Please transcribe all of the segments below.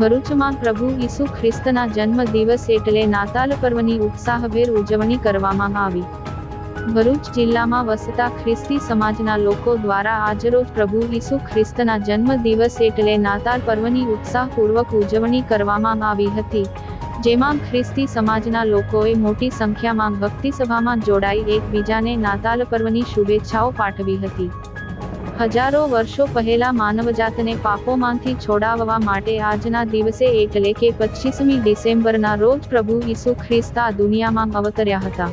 ભરૂચમાં પ્રભુ ઈસુ ખ્રિસ્તના જન્મ દિવસ એટલે નાતાલ પર્વની ઉત્સાહભેર ઉજવણી કરવામાં આવી. ભરૂચ જિલ્લામાં વસતા ખ્રિસ્તી સમાજના લોકો દ્વારા આજરોજ પ્રભુ ઈસુ ખ્રિસ્તના જન્મ દિવસ એટલે નાતાલ પર્વની ઉત્સાહપૂર્વક ઉજવણી કરવામાં આવી હતી, જેમાં ખ્રિસ્તી સમાજના લોકોએ મોટી સંખ્યામાં ભક્તિસભામાં જોડાઈ એકબીજાને નાતાલ પર્વની શુભેચ્છાઓ પાઠવી હતી. હજારો વર્ષો પહેલા માનવજાતને પાપોમાંથી છોડાવવા માટે આજના દિવસે એટલે કે પચીસમી ડિસેમ્બરના રોજ પ્રભુ ઈસુ ખ્રિસ્તા દુનિયામાં અવતર્યા હતા.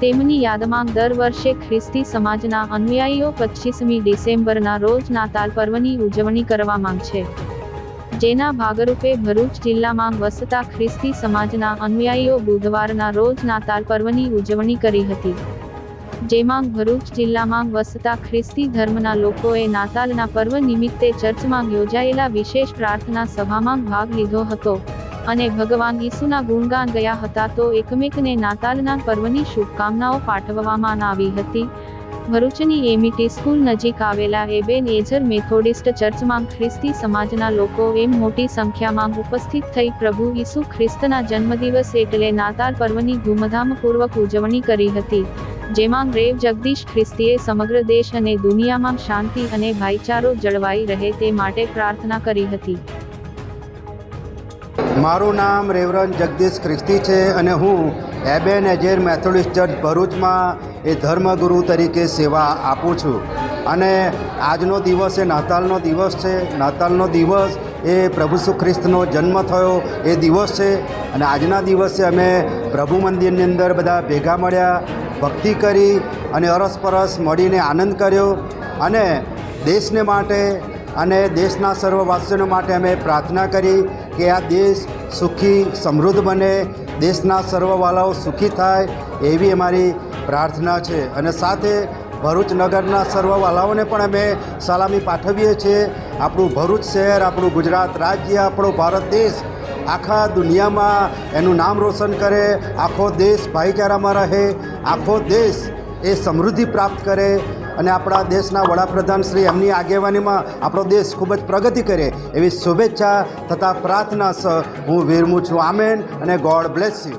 તેમની યાદમાં દર વર્ષે ખ્રિસ્તી સમાજના અનુયાયીઓ પચીસમી ડિસેમ્બરના રોજ નાતાલ પર્વની ઉજવણી કરવા માંગશે. જેના ભાગરૂપે ભરૂચ જિલ્લામાં વસતા ખ્રિસ્તી સમાજના અનુયાયીઓ બુધવારના રોજ નાતાલ પર્વની ઉજવણી કરી હતી. જેમાં ભરૂચ જિલ્લામાં વસતા ખ્રિસ્તી ધર્મના લોકોએ નાતાલના પર્વ નિમિત્તે ચર્ચમાં યોજાયેલા વિશેષ પ્રાર્થના સભામાં ભાગ લીધો હતો અને ભગવાન ઈસુના ગુણગાન ગયા હતા તો એકમેકને નાતાલના પર્વની શુભકામનાઓ પાઠવવામાં આવી હતી. ભરૂચની એમિટી સ્કૂલ નજીક આવેલા એબેન એઝર મેથોડિસ્ટ ચર્ચમાં ખ્રિસ્તી સમાજના લોકો એમ મોટી સંખ્યામાં ઉપસ્થિત થઈ પ્રભુ ઈસુ ખ્રિસ્તના જન્મદિવસ એટલે નાતાલ પર્વની ધૂમધામપૂર્વક ઉજવણી કરી હતી. જેમાં રેવ જગદીશ ખ્રિસ્તીએ સમગ્ર દેશ અને દુનિયામાં શાંતિ અને ભાઈચારો જળવાઈ રહે તે માટે પ્રાર્થના કરી હતી. મારું નામ રેવરન જગદીશ ખ્રિસ્તી છે અને હું એબેન એજેર મેથોડિસ્ટ ચર્ચ ભરૂચમાં એ ધર્મગુરુ તરીકે સેવા આપું છું. અને આજનો દિવસ એ નાતાલનો દિવસ છે. નાતાલનો દિવસ એ પ્રભુ ઈસુ ખ્રિસ્તનો જન્મ થયો એ દિવસ છે. અને આજના દિવસે અમે પ્રભુ મંદિરની અંદર બધા ભેગા મળ્યા. ભક્તિ કરી અને અરસપરસ મળીને આનંદ કર્યો અને દેશને માટે અને દેશના સર્વવાસીઓ માટે અમે પ્રાર્થના કરી કે આ દેશ સુખી, સમૃદ્ધ બને, દેશના સર્વવાલાઓ સુખી થાય એવી અમારી પ્રાર્થના છે. અને સાથે ભરૂચ નગરના સર્વવાલાઓને પણ અમે સલામી પાઠવીએ છીએ. આપણું ભરૂચ શહેર, આપણું ગુજરાત રાજ્ય, આપણો ભારત દેશ આખા દુનિયામાં એનું નામ રોશન કરે, આખો દેશ ભાઈચારામાં રહે આખો દેશ એ સમૃદ્ધિ પ્રાપ્ત કરે અને આપણા દેશના વડાપ્રધાન શ્રી એમની આગેવાનીમાં આપણો દેશ ખૂબ જ પ્રગતિ કરે એવી શુભેચ્છા તથા પ્રાર્થના સ હું વિરમું છું. આમેન અને ગોડ બ્લેસ યુ